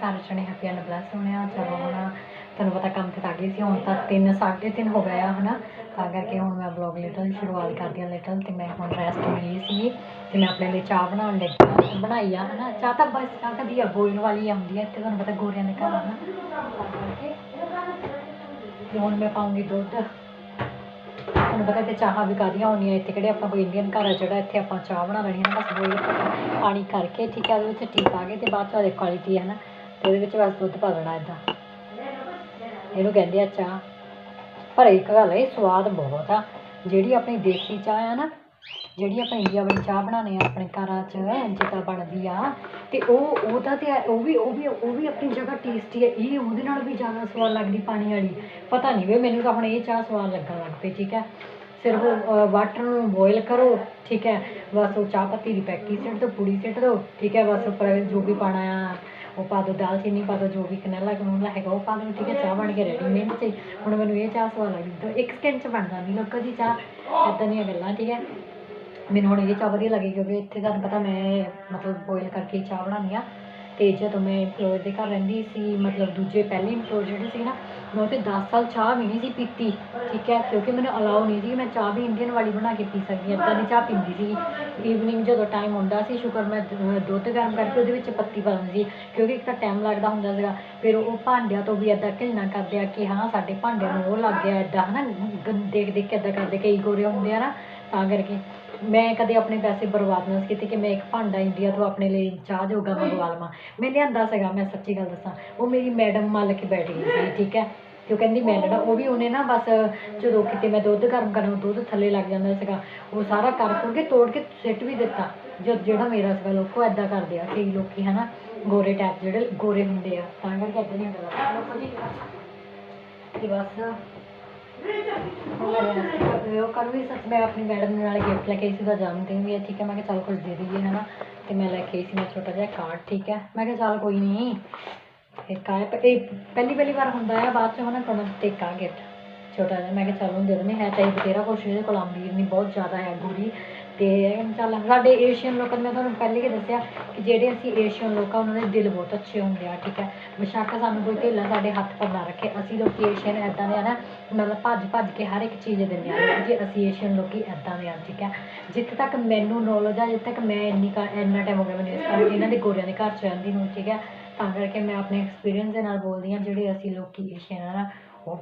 ਸਾਰੇ ਜਣੇ happy and bless ਹੋਣੇ ਆ, ਚਲੋ ਹੁਣ ਤੁਹਾਨੂੰ ਪਤਾ ਕੰਮ ਤੇ ਤਾਂ ਸੀ, ਹੁਣ ਤਾਂ 3 3:30 ਹੋ ਗਿਆ ਹਨਾ? ਤਾਂ ਕਰਕੇ ਹੁਣ ਮੈਂ ਬਲੌਗ ਲਿਟਲ ਸ਼ੁਰੂਆਤ ਕਰਦੀ ਹਾਂ ਲਿਟਲ ਤੇ ਮੈਂ ਹੁਣ ਰੈਸਟ ਮਿਲੀ ਸੀ ਤੇ ਮੈਂ ਆਪਣੇ ਲਈ ਚਾਹ ਬਣਾਉਣ ਲੱਗੀ ਬਣਾਈ ਆ, ਹਨਾ? ਚਾਹ ਤਾਂ ਬਸ ਚਾਹ ਕਦੀ ਆ ਬੋਇਲ ਵਾਲੀ ਆਉਂਦੀ ਹੈ ਇੱਥੇ ਤੁਹਾਨੂੰ ਪਤਾ ਗੋਰਿਆਂ ਦੇ ਘਰ ਆ ਤੇ ਹੁਣ ਮੈਂ ਪਾਉਂਗੀ ਦੁੱਧ। ਤੁਹਾਨੂੰ ਪਤਾ ਕਿ ਚਾਹਾਂ ਵੀ ਕਾਦੀਆਂ ਹੋਣੀਆਂ, ਇੱਥੇ ਕਿਹੜੇ ਆਪਾਂ ਕੋਈ ਇੰਡੀਅਨ ਘਰ ਆ ਜਿਹੜਾ ਇੱਥੇ ਆਪਾਂ ਚਾਹ ਬਣਾ ਲੈਣੀ ਹੈ ਬਸ ਬੋਇਲ ਪਾਣੀ ਕਰਕੇ, ਠੀਕ ਹੈ ਉਹਦੇ ਵਿੱਚ ਟੀ ਪਾ ਕੇ ਤੇ ਬਾਅਦ ਚ ਉਹਦੇ ਕੁਆਲਿਟੀ ਹੈ ਨਾ ਤੇ ਉਹਦੇ ਵਿੱਚ ਬਸ ਦੁੱਧ ਪਾ ਦੇਣਾ ਇਦਾਂ ਇਹਨੂੰ ਕਹਿੰਦੇ ਆ ਚਾਹ। ਪਰ ਇੱਕ ਗੱਲ ਹੈ ਸਵਾਦ ਬਹੁਤ ਆ। ਜਿਹੜੀ ਆਪਣੀ ਦੇਸੀ ਚਾਹ ਆ ਨਾ, ਜਿਹੜੀ ਆਪਾਂ ਇੰਡੀਆ ਵਾਲੀ ਚਾਹ ਬਣਾਉਂਦੇ ਆ, ਆਪਣੇ ਘਰਾਂ 'ਚ ਜਿੱਦਾਂ ਬਣਦੀ ਆ, ਤੇ ਉਹ, ਉਹਦਾ ਤੇ ਉਹ ਵੀ ਉਹ ਵੀ ਉਹ ਵੀ ਆਪਣੀ ਜਗ੍ਹਾ ਟੇਸਟੀ ਹੈ ਇਹ ਉਹਦੇ ਨਾਲ ਵੀ ਜ਼ਿਆਦਾ ਸਵਾਦ ਲੱਗਦੀ ਪਾਣੀ ਵਾਲੀ। ਪਤਾ ਨਹੀਂ ਵੇ ਮੈਨੂੰ ਤਾਂ ਹੁਣ ਇਹ ਚਾਹ ਸਵਾਦ ਲੱਗਣ ਲੱਗ ਪਈ, ਠੀਕ ਹੈ ਸਿਰਫ ਵਾਟਰ ਨੂੰ ਬੋਇਲ ਕਰੋ, ਠੀਕ ਹੈ ਬਸ ਉਹ ਚਾਹ ਪੱਤੀ ਦੀ ਪੈਕੀ ਸਿੱਟ ਦਿਓ ਪੁੜੀ ਸਿੱਟ ਦਿਓ ਠੀਕ ਹੈ ਬਸ ਉੱਪਰ ਜੋ ਵੀ ਪਾਣਾ ਆ ਉਹ ਪਾ ਦਿਓ ਦਾਲਚੀਨੀ ਪਾ ਦਿਓ ਜੋ ਵੀ ਕਨੈਲਾ ਕਨੂਲਾ ਹੈਗਾ ਉਹ ਪਾ ਦਿਓ ਠੀਕ ਹੈ, ਚਾਹ ਬਣ ਕੇ ਰੈਡੀ ਮਿੰਟ 'ਚ ਹੀ। ਹੁਣ ਮੈਨੂੰ ਇਹ ਚਾਹ ਸਵਾਦ ਲੱਗਦੀ, ਤਾਂ ਇੱਕ ਸਕਿੰਟ 'ਚ ਬਣ ਜਾਂਦੀ ਲੋਕਾਂ ਦੀ ਚਾਹ ਇੱਦਾਂ ਦੀਆਂ ਗੱਲਾਂ, ਠੀਕ ਹੈ ਮੈਨੂੰ ਹੁਣ ਇਹ ਚਾਹ ਵਧੀਆ ਲੱਗੀ ਕਿਉਂਕਿ ਇੱਥੇ ਤੁਹਾਨੂੰ ਪਤਾ ਮੈਂ ਮਤਲਬ ਬੋਇਲ ਕਰਕੇ ਹੀ ਚਾਹ ਬਣਾਉਂਦੀ ਹਾਂ ਅਤੇ ਜਦੋਂ ਮੈਂ ਇੰਪਲੋਇਰ ਦੇ ਘਰ ਰਹਿੰਦੀ ਸੀ, ਮਤਲਬ ਦੂਜੇ ਪਹਿਲੇ ਇੰਪਲੋਇਰ ਜਿਹੜੇ ਸੀ ਨਾ ਮੈਂ ਉੱਥੇ 10 ਸਾਲ ਚਾਹ ਵੀ ਨਹੀਂ ਸੀ ਪੀਤੀ, ਠੀਕ ਹੈ, ਕਿਉਂਕਿ ਮੈਨੂੰ ਅਲਾਓ ਨਹੀਂ ਸੀ ਮੈਂ ਚਾਹ ਵੀ ਇੰਡੀਅਨ ਵਾਲੀ ਬਣਾ ਕੇ ਪੀ ਸਕਦੀ ਹਾਂ ਇੱਦਾਂ ਦੀ ਚਾਹ ਪੀਂਦੀ ਸੀ ਈਵਨਿੰਗ ਜਦੋਂ ਟਾਈਮ ਹੁੰਦਾ ਸੀ, ਸ਼ੁਕਰ ਮੈਂ ਦੁੱਧ ਗਰਮ ਕਰਕੇ ਉਹਦੇ ਵਿੱਚ ਪੱਤੀ ਪਾ ਦਿੰਦੀ ਸੀ, ਕਿਉਂਕਿ ਇੱਕ ਤਾਂ ਟਾਈਮ ਲੱਗਦਾ ਹੁੰਦਾ ਸੀਗਾ, ਫਿਰ ਉਹ ਭਾਂਡਿਆਂ ਤੋਂ ਵੀ ਇੱਦਾਂ ਘਿਲਣਾ ਕਰਦੇ ਆ ਕਿ ਹਾਂ, ਸਾਡੇ ਭਾਂਡਿਆਂ ਨੂੰ ਉਹ ਲੱਗ ਗਿਆ ਇੱਦਾਂ ਹਨਾ, ਗੰ- ਦੇਖ ਦੇਖ ਕੇ ਇੱਦਾਂ ਕਰਦੇ, ਕਈ ਗੋਰੇ ਹੁੰਦੇ ਆ ਨਾ, ਤਾਂ ਕਰਕੇ। ਮੈਂ ਕਦੇ ਆਪਣੇ ਪੈਸੇ ਬਰਬਾਦ ਨਾ ਕੀਤੇ ਕਿ ਮੈਂ ਇੱਕ ਭਾਂਡਾ ਇੰਡੀਆ ਤੋਂ ਆਪਣੇ ਲਈ ਚਾਹ ਜੋਗਾ ਮੰਗਵਾ ਲਵਾਂ। ਮੈਂ ਲਿਆਂਦਾ ਸੀਗਾ, ਮੈਂ ਸੱਚੀ ਗੱਲ ਦੱਸਾਂ। ਉਹ ਮੇਰੀ ਮੈਡਮ ਮੱਲ ਕੇ ਬੈਠ ਗਈ ਸੀ, ਠੀਕ ਹੈ? ਤੇ ਉਹ ਕਹਿੰਦੀ ਮੈਂ ਲੈਣਾ ਉਹ ਵੀ ਉਹਨੇ ਨਾ ਬਸ ਜਦੋਂ ਕਿਤੇ ਮੈਂ ਦੁੱਧ ਗਰਮ ਕਰਾਂ ਦੁੱਧ ਥੱਲੇ ਲੱਗ ਜਾਂਦਾ ਸੀਗਾ, ਉਹ ਸਾਰਾ ਕਰ ਕੁਰ ਕੇ ਤੋੜ ਕੇ ਸਿੱਟ ਵੀ ਦਿੱਤਾ। ਜਦ ਜਿਹੜਾ ਮੇਰਾ ਸੀਗਾ ਲੋਕੋ ਐਦਾਂ ਕਰਦੇ ਆ, ਕਈ ਲੋਕੀ ਹਨਾ, ਗੋਰੇ ਟੈਪ ਜਿਹੜੇ ਗੋਰੇ ਹੁੰਦੇ ਆ, ਤਾਂ ਕਰਕੇ ਏਦਾਂ ਦੀਆਂ ਗੱਲਾਂ ਲੋਕੋ ਜੀ ਤੇ ਬਸ ਉਹ ਕਰ ਵੀ ਸੱਚ ਮੈਂ ਆਪਣੀ ਮੈਡਮ ਦੇ ਨਾਲ ਗਿਫਟ ਲੈ ਕੇ ਆਈ ਸੀ ਉਹਦਾ ਜਨਮ ਦਿਨ ਵੀ ਹੈ ਠੀਕ ਹੈ। ਮੈਂ ਕਿਹਾ ਚੱਲ ਕੁਝ ਦੇ ਦਈਏ, ਹਨਾ। ਤੇ ਮੈਂ ਲੈ ਕੇ ਆਈ ਸੀ ਮੈਂ ਛੋਟਾ ਜਿਹਾ ਕਾਰਡ ਠੀਕ ਹੈ। ਮੈਂ ਕਿਹਾ ਚੱਲ ਕੋਈ ਨਹੀਂ ਇੱਕ ਆਇਆ, ਇਹ ਪਹਿਲੀ ਪਹਿਲੀ ਵਾਰ ਹੁੰਦਾ ਹੈ ਬਾਅਦ ਚ ਹਨਾ ਕੋਣ ਤੇ ਗਿਫਟ ਛੋਟਾ ਜਿਹਾ। ਮੈਂ ਕਿਹਾ ਚੱਲ ਉਹਨੂੰ ਦੇ ਦਿੰਦੇ ਹੈ ਤਾਂ ਇਹ ਬਥੇਰਾ ਕੁਛ ਇਹਦੇ ਕੋਲ ਅਮੀਰ ਨਹੀਂ ਬਹੁਤ ਜ਼ਿਆਦਾ ਹੈ ਗੂੜੀ ਤੇ ਚੱਲ ਸਾਡੇ ਏਸ਼ੀਅਨ ਲੋਕਾਂ ਨੂੰ ਮੈਂ ਤੁਹਾਨੂੰ ਪਹਿਲੇ ਹੀ ਦੱਸਿਆ ਕਿ ਜਿਹੜੇ ਅਸੀਂ ਏਸ਼ੀਅਨ ਲੋਕ ਆ ਉਹਨਾਂ ਦੇ ਦਿਲ ਬਹੁਤ ਅੱਛੇ ਹੁੰਦੇ ਆ, ਠੀਕ ਹੈ। ਬੇਸ਼ੱਕ ਸਾਨੂੰ ਕੋਈ ਢਿੱਲਾ ਸਾਡੇ ਹੱਥ ਪਰ ਨਾ ਰੱਖੇ। ਅਸੀਂ ਲੋਕੀ ਏਸ਼ੀਅਨ ਐਦਾਂ ਦੇ ਆ ਨਾ, ਮਤਲਬ ਭੱਜ ਭੱਜ ਕੇ ਹਰ ਇੱਕ ਚੀਜ਼ ਦਿੰਦੇ ਆ ਜੀ ਅਸੀਂ ਏਸ਼ੀਅਨ ਲੋਕੀ ਐਦਾਂ ਦੇ ਆ, ਠੀਕ ਹੈ। ਜਿੱਥੇ ਤੱਕ ਮੈਨੂੰ ਨੌਲੇਜ ਆ, ਜਿੱਥੇ ਤੱਕ ਮੈਂ ਇੰਨੀ ਕਾ, ਇੰਨਾ ਟਾਈਮ ਹੋ ਗਿਆ ਮੈਨੂੰ ਇਸ ਤਰ੍ਹਾਂ ਇਹਨਾਂ ਦੇ ਗੋਰਿਆਂ ਦੇ ਘਰ ਚ ਰਹਿੰਦੀ ਨੂੰ, ਠੀਕ ਹੈ। ਤਾਂ ਕਰਕੇ ਮੈਂ ਆਪਣੇ ਐਕਸਪੀਰੀਅੰਸ ਦੇ ਨਾਲ ਬੋਲਦੀ ਹਾਂ, ਜਿਹੜੇ ਅਸੀਂ ਲੋਕੀ ਏਸ਼ੀਅਨ ਆ ਨਾ, ਉਹ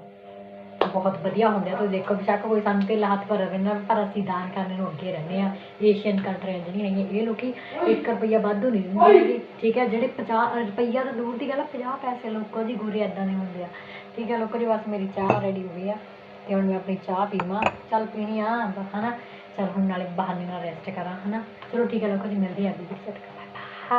ਬਹੁਤ ਵਧੀਆ ਹੁੰਦੇ ਆ ਤੁਸੀਂ ਦੇਖੋ ਬੇਸ਼ੱਕ ਕੋਈ ਸਾਨੂੰ ਤੇ ਹੱਥ ਪਰ ਰਵੇ ਨਾ ਪਰ ਅਸੀਂ ਦਾਨ ਕਰਨ ਨੂੰ ਅੱਗੇ ਰਹਿੰਦੇ ਹਾਂ। ਏਸ਼ੀਅਨ ਕੰਟਰੀਆਂ ਜਿਹੜੀਆਂ ਹੈਗੀਆਂ। ਇਹ ਲੋਕ 1 ਰੁਪਈਆ ਵਾਧੂ ਨਹੀਂ ਦਿੰਦੇ ਹੈਗੇ, ਠੀਕ ਹੈ ਜਿਹੜੇ 50 ਰੁਪਈਆ ਤਾਂ ਦੂਰ ਦੀ ਗੱਲ ਆ 50 ਪੈਸੇ ਲੋਕਾਂ ਦੀ ਗੋਰੇ ਐਦਾਂ ਦੇ ਹੁੰਦੇ ਆ। ਠੀਕ ਹੈ ਲੋਕਾਂ ਜੀ ਬਸ ਮੇਰੀ ਚਾਹ ਰੈਡੀ ਹੋ ਗਈ ਆ ਤੇ ਹੁਣ ਮੈਂ ਆਪਣੀ ਚਾਹ ਪੀਵਾਂ। ਚੱਲ ਪੀਣੀ ਆ ਬਸ ਹਨਾ? ਚੱਲ ਹੁਣ ਨਾਲੇ ਬਹਾਨੇ ਨਾਲ ਰੈਸਟ ਕਰਾਂ ਹਨਾ? ਚਲੋ ਠੀਕ ਹੈ ਲੋਕੋ ਜੀ ਮਿਲਦੀ ਆ ਅੱਗੇ ਵੀ ਸੈਟ ਕਰਾਂ